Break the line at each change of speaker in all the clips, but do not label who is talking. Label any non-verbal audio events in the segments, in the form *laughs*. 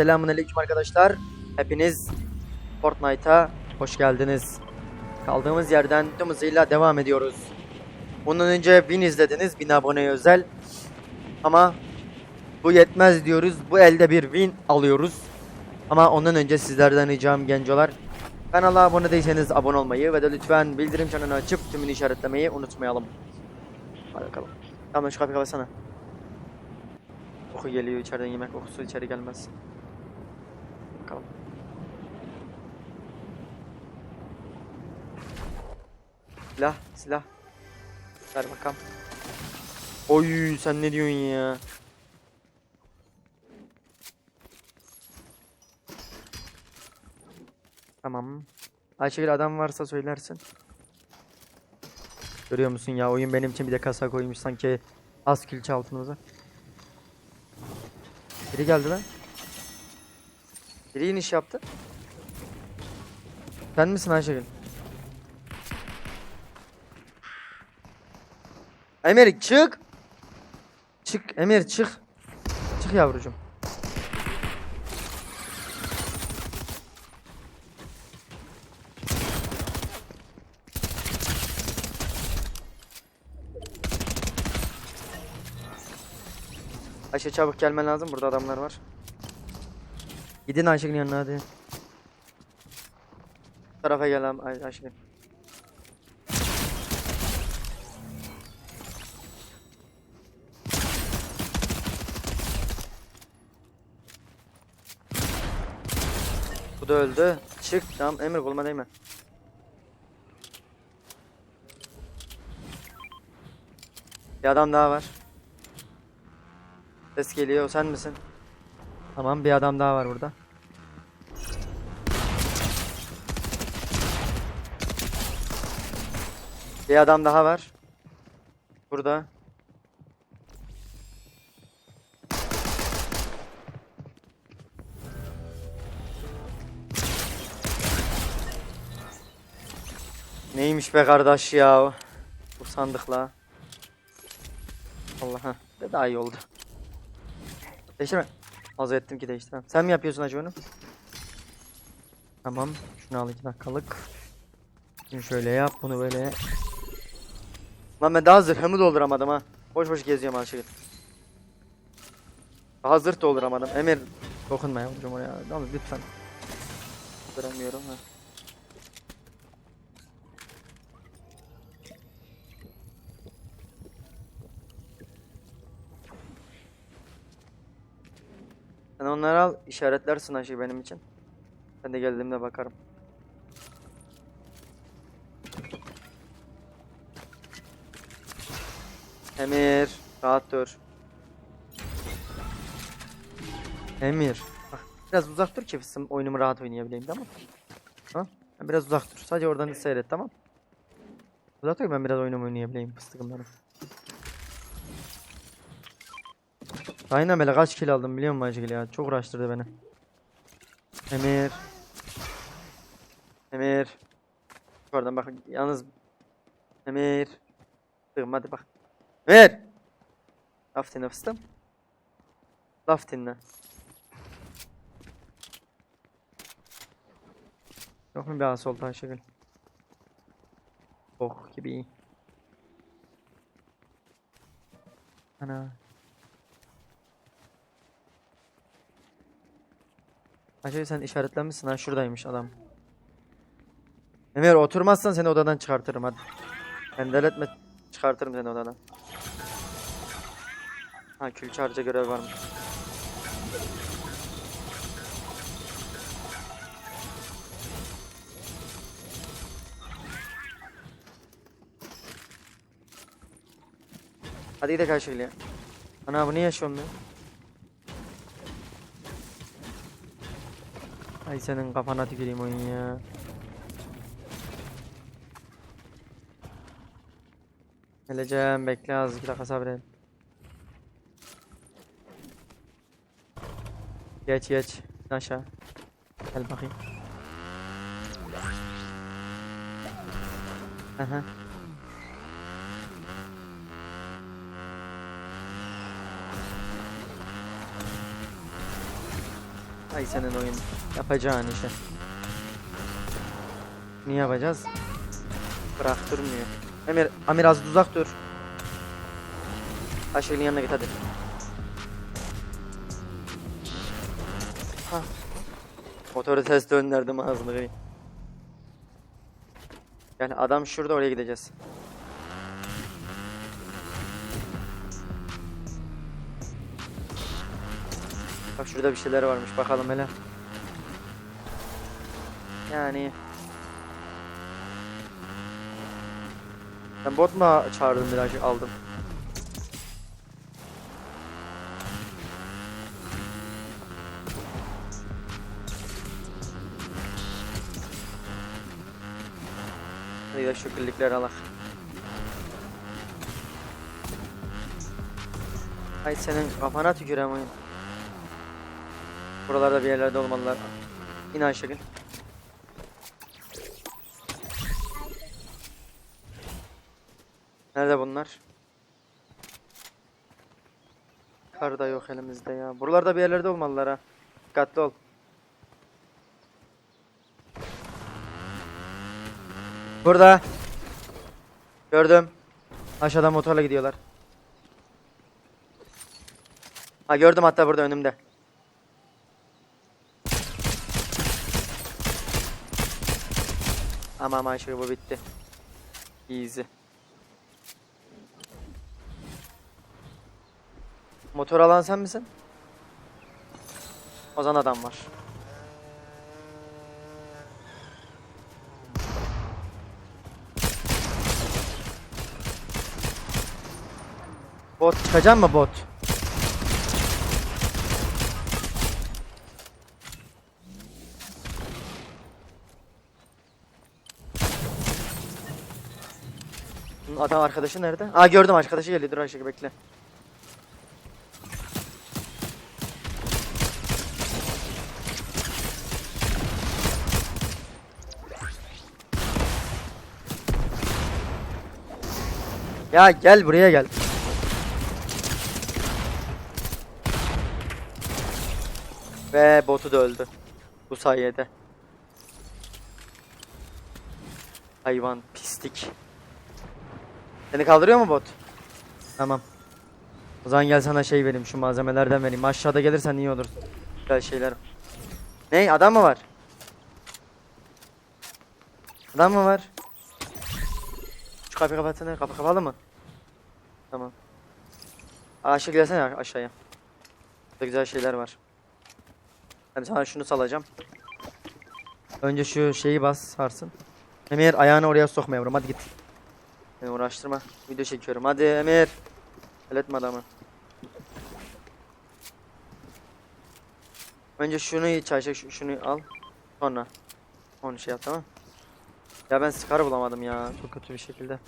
Selamun aleyküm arkadaşlar. Hepiniz Fortnite'a hoş geldiniz. Kaldığımız yerden tüm hızıyla devam ediyoruz. Bundan önce 1000 izlediniz, 1000 aboneye özel. Ama bu yetmez diyoruz. Bu elde bir win alıyoruz. Ama ondan önce sizlerden ricam gencolar. Kanala abone değilseniz abone olmayı ve de lütfen bildirim çanını açıp tümünü işaretlemeyi unutmayalım. Hadi bakalım. Tamam şu kapıyı kapatsana. Koku geliyor içeriden yemek kokusu içeri gelmez. Silah, silah. Ver bakalım. Oy sen ne diyorsun ya? Tamam. Ayşegül adam varsa söylersin. Görüyor musun ya oyun benim için bir de kasa koymuş sanki az külçe altımıza. Biri geldi lan. Biri iniş yaptı. Sen misin Ayşegül? Emir çık. Çık Emir çık. Çık yavrucuğum. Ayşe çabuk gelmen lazım. Burada adamlar var. Gidin Ayşe'nin yanına hadi. Bu tarafa gel Ay Ayşe. Bu da öldü. Çık. Tamam Emir koluma değme. Bir adam daha var. Ses geliyor. Sen misin? Tamam bir adam daha var burada. Bir adam daha var. Burada. Neymiş be kardeş ya? Bu sandıkla. Allah'a. Ve daha iyi oldu. Değiştirme. Az ettim ki değiştirmem. Sen mi yapıyorsun acı onu? Tamam. Şunu al 2 dakikalık. Şunu şöyle yap. Bunu böyle. Lan ben daha zırhımı dolduramadım ha. Boş boş geziyorum şeyi. Daha zırh dolduramadım. Emir dokunma yavrucuğum oraya. Tamam lütfen. Duramıyorum ha. Sen onları al, işaretlersin şey benim için. Ben de geldiğimde bakarım. Emir, rahat dur. Emir, bak biraz uzak dur ki bizim oyunumu rahat oynayabileyim tamam. Sen biraz uzak dur. Sadece oradan seyret tamam. Uzak dur ben biraz oyunumu oynayabileyim fıstıkım. Aynen böyle kaç kill aldım biliyor musun Acıgil ya? Çok uğraştırdı beni. Emir. Emir. Oradan bak yalnız Emir. Dur hadi bak. Emir. Laf dinle fıstım. Laf dinle. Yok mu bir assault Ayşegül? Oh gibi iyi. Ana. Ayşe sen işaretlenmişsin ha şuradaymış adam. Emir oturmazsan seni odadan çıkartırım hadi. Endeletme çıkartırım seni odadan. Ha külçe harca görev varmış. Hadi gidelim Ayşegül ya. Ana bu ne yaşıyorsun be? Ay senin kafana tüküreyim oyun ya. Geleceğim bekle az iki sabret. Geç geç aşağı. Gel bakayım. Aha. Ay senin oyun. Yapacağın işe. Niye yapacağız? Bıraktırmıyor. Emir, Amir az uzak dur. Ayşegül'ün yanına git hadi. Hah. Motoru ters döndürdüm ağzını. Yani adam şurada oraya gideceğiz. Şurada bir şeyler varmış bakalım hele. Yani Ben bot mu çağırdım birazcık aldım. Hadi de şu birlikleri alak. Senin kafana tükürem. Buralarda bir yerlerde olmalılar. İn Ayşegül. Nerede bunlar? Kar da yok elimizde ya. Buralarda bir yerlerde olmalılar ha. Dikkatli ol. Burada. Gördüm. Aşağıdan motorla gidiyorlar. Ha gördüm hatta burada önümde. Ama ama şey bu bitti. Easy. Motor alan sen misin? Ozan adam var. Bot çıkacak mı bot? Adam arkadaşı nerede? Aa gördüm arkadaşı geliyor. Dur Ayşe bekle. Ya gel buraya gel. Ve botu da öldü. Bu sayede. Hayvan pislik. Seni kaldırıyor mu bot? Tamam. O zaman gel sana şey vereyim şu malzemelerden vereyim. Aşağıda gelirsen iyi olur. Güzel şeyler. Ne? Adam mı var? Adam mı var? Şu kapıyı kapatsana. Kapı kapalı mı? Tamam. Aşağı gelsene aşağıya. Burada güzel şeyler var. Ben sana şunu salacağım. Önce şu şeyi bas sarsın. Emir ayağını oraya sokma yavrum hadi git. Beni uğraştırma. Video çekiyorum. Hadi Emir. Halletme adamı. Önce şunu şu- şunu al. Sonra. Onu şey yap tamam. Ya ben Scar bulamadım ya. Çok kötü bir şekilde.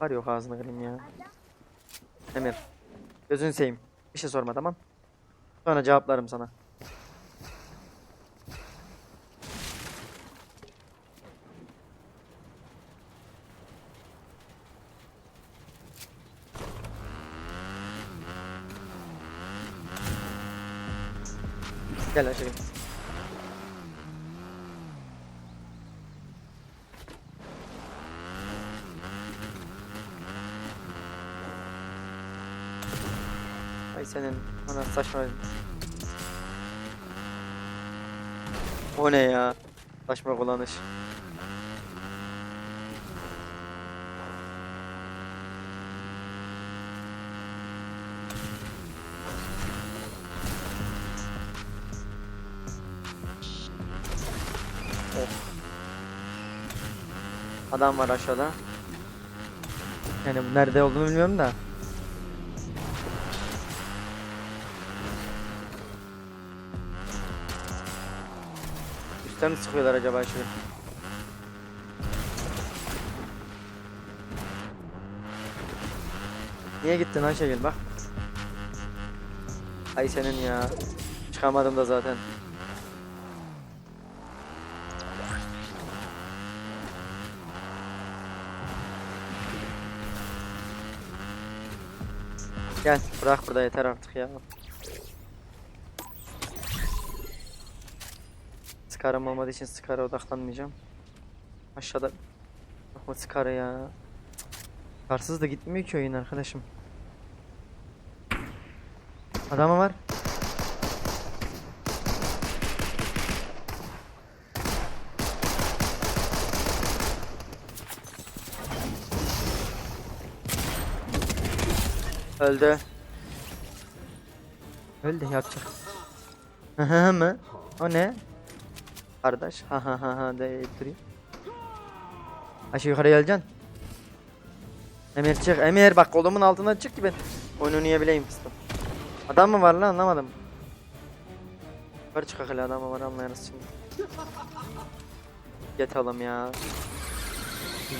Var yok ağzına kırayım ya. Emir. Gözünü seveyim. Bir şey sorma tamam. Sonra cevaplarım sana. Gel aşağı. Ay senin ana saçma. O ne ya? Saçma kullanış. Adam var aşağıda. Yani nerede olduğunu bilmiyorum da. Üstten mi sıkıyorlar acaba şöyle? Niye gittin Ayşegül bak. Ay senin ya. Çıkamadım da zaten. Gel bırak burada yeter artık ya. Skarım olmadığı için Skar'a odaklanmayacağım. Aşağıda Bakma Skar'a ya. Karsız da gitmiyor ki oyun arkadaşım. Adamı var. Öldü. Öldü yapacak. Hı hı mı? O ne? Kardeş. Ha ha ha ha deyip duruyor. Aşağı yukarı geleceksin. Emir çık. Emir bak kolumun altına çık ki ben oyunu yiyebileyim fıstım. Adam mı var lan anlamadım. Yukarı çık hele adam mı var anlayarız şimdi. Oğlum ya.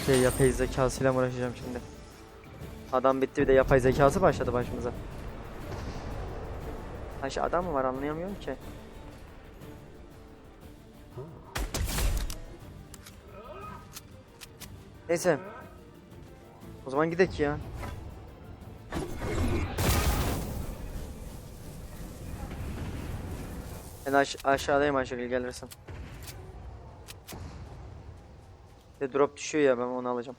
De yapay zekasıyla uğraşacağım şimdi. Adam bitti bir de yapay zekası başladı başımıza. Ayşe adam mı var anlayamıyorum ki. Neyse. O zaman gidek ya. Ben aş aşağıdayım Ayşegül gelirsin. De drop düşüyor ya ben onu alacağım.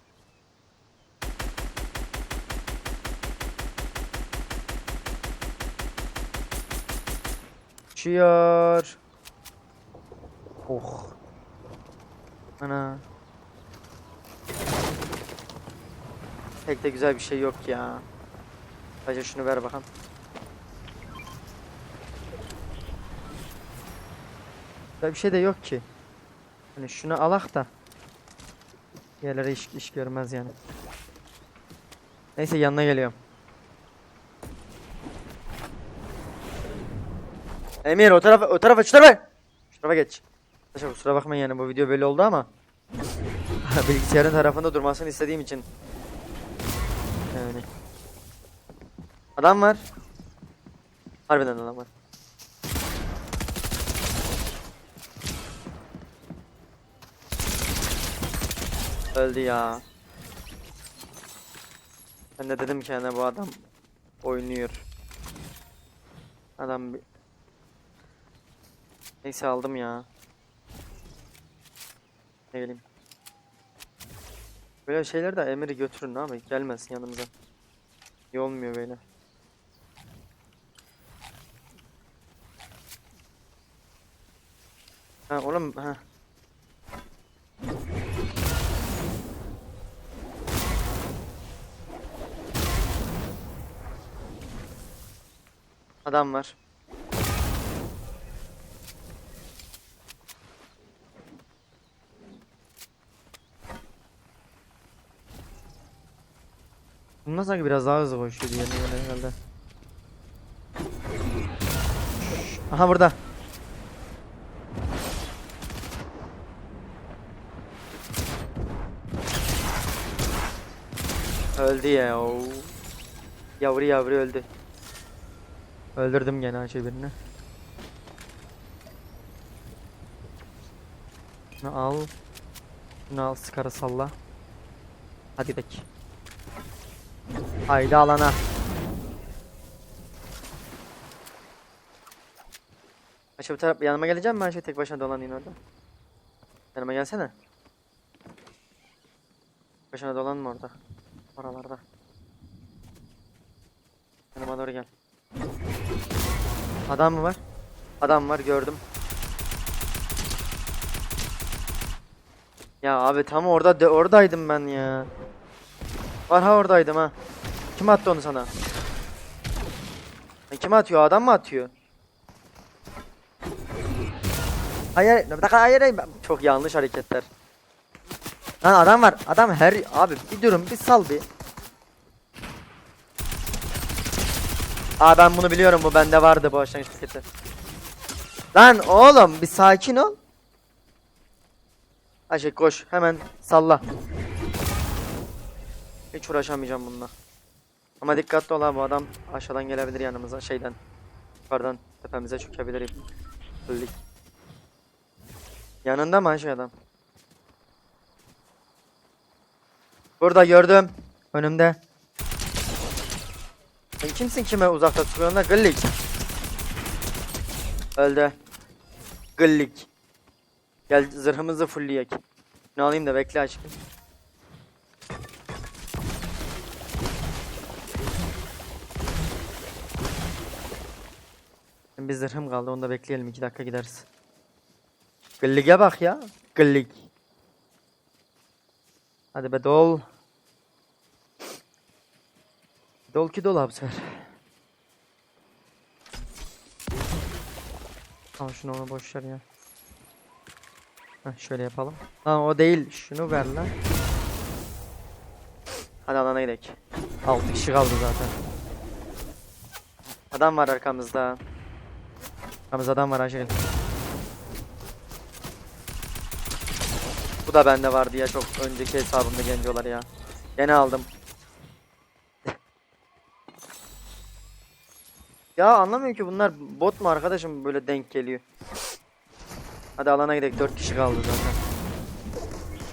Düşüyor. Oh. Ana. Pek de güzel bir şey yok ya. Sadece şunu ver bakalım. Güzel bir şey de yok ki. Hani şunu alak da. Diğerleri iş, iş görmez yani. Neyse yanına geliyorum. Emir o tarafa o tarafa şu tarafa. Şu tarafa geç. Arkadaşlar kusura bakmayın yani bu video böyle oldu ama *laughs* bilgisayarın tarafında durmasını istediğim için. Yani. Adam var. Harbiden adam var. Öldü ya. Ben de dedim ki yani bu adam oynuyor. Adam bir... Neyse aldım ya. Ne bileyim. Böyle şeyler de Emir'i götürün abi gelmesin yanımıza. İyi olmuyor böyle. Ha oğlum ha. Adam var. Bundan sanki biraz daha hızlı koşuyor diye göre herhalde. Aha burada. Öldü ya. oo. Yavru yavru öldü. Öldürdüm gene Ayşe birini. Şunu al. Şunu al sıkarı salla. Hadi gidelim. Haydi alana. Ayşe bu taraf yanıma gelecek mi Ayşe tek başına dolanayım orada? Yanıma gelsene. Başına dolanma orada. Oralarda. Yanıma doğru gel. Adam mı var? Adam var gördüm. Ya abi tam orada oradaydım ben ya. Var ha oradaydım ha. Kim attı onu sana? Kim atıyor? Adam mı atıyor? Hayır, hayır, hayır. Çok yanlış hareketler. Lan adam var. Adam her abi bir durun bir sal bir. Aa ben bunu biliyorum bu bende vardı bu başlangıç paketi. Lan oğlum bir sakin ol. Ayşe koş hemen salla. Hiç uğraşamayacağım bununla. Ama dikkatli ol ha bu adam aşağıdan gelebilir yanımıza şeyden. Yukarıdan tepemize çökebilir. Öldük. Yanında mı Ayşe adam? Burada gördüm. Önümde. Sen kimsin kime uzakta tutuyorsun da gıllik. Öldü. Gıllik. Gel zırhımızı fullleyek. Ne alayım da bekle aşkım. Bir zırhım kaldı onu da bekleyelim 2 dakika gideriz. Gıllige bak ya. Gıllik. Hadi be dol. Dol ki dol abi sefer. Al şunu onu boş ver ya. Heh, şöyle yapalım. Lan o değil. Şunu ver lan. Hadi alana gidelim. 6 kişi kaldı zaten. Adam var arkamızda. Arkamızda adam var Ayşegül. Bu da bende vardı ya çok önceki hesabımda gencolar ya. Gene aldım. ya anlamıyorum ki bunlar bot mu arkadaşım böyle denk geliyor. Hadi alana gidelim 4 kişi kaldı zaten.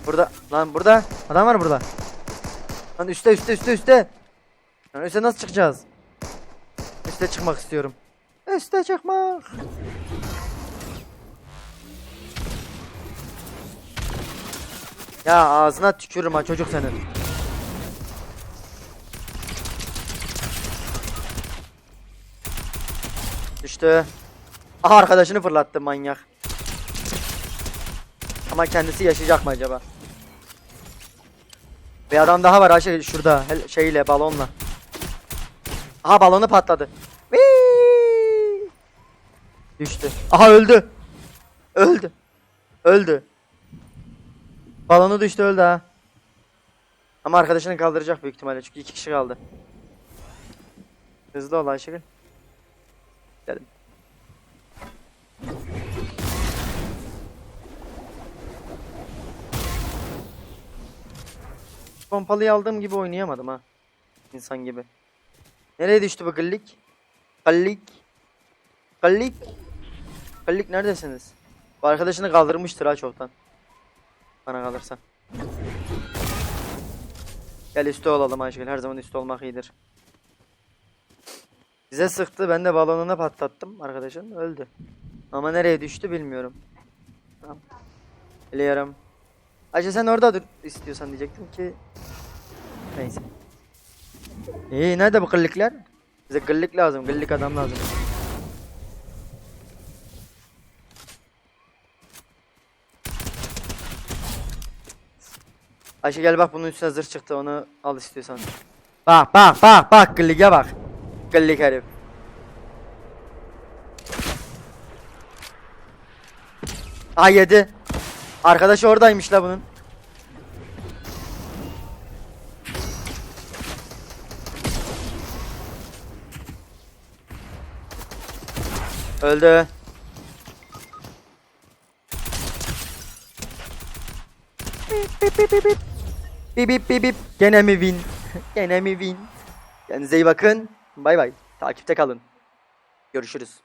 Burada lan burada adam var burada. Lan üstte üstte üstte üstte. Lan üstte nasıl çıkacağız? Üste çıkmak istiyorum. Üste çıkmak. Ya ağzına tükürürüm ha çocuk senin. Düştü. Aha arkadaşını fırlattı manyak. Ama kendisi yaşayacak mı acaba? Bir adam daha var Ayşe şurada şeyle balonla. Aha balonu patladı. Düştü. Aha öldü. Öldü. Öldü. Balonu düştü öldü ha. Ama arkadaşını kaldıracak büyük ihtimalle çünkü iki kişi kaldı. Hızlı ol Ayşegül. Geldim. Pompalıyı aldığım gibi oynayamadım ha. İnsan gibi. Nereye düştü bu gıllik? Gallik. Gallik. Gallik neredesiniz? Bu arkadaşını kaldırmıştır ha çoktan. Bana kalırsa. Gel üstü olalım Ayşegül. Her zaman üstü olmak iyidir. Bize sıktı. Ben de balonunu patlattım arkadaşın. Öldü. Ama nereye düştü bilmiyorum. Tamam. Biliyorum. Ayşe sen orada dur istiyorsan diyecektim ki. Neyse. İyi nerede bu kıllıklar? Bize kıllık lazım. Kıllık adam lazım. Ayşe gel bak bunun üstüne zırh çıktı onu al istiyorsan. Bak bak bak bak kıllığa bak. Kıllık herif. Aa yedi. Arkadaşı oradaymış la bunun. Öldü. Bip bip bip bip. Bip bip bip bip. Gene mi win? *laughs* Gene mi win? Kendinize iyi bakın. Bay bay. Takipte kalın. Görüşürüz.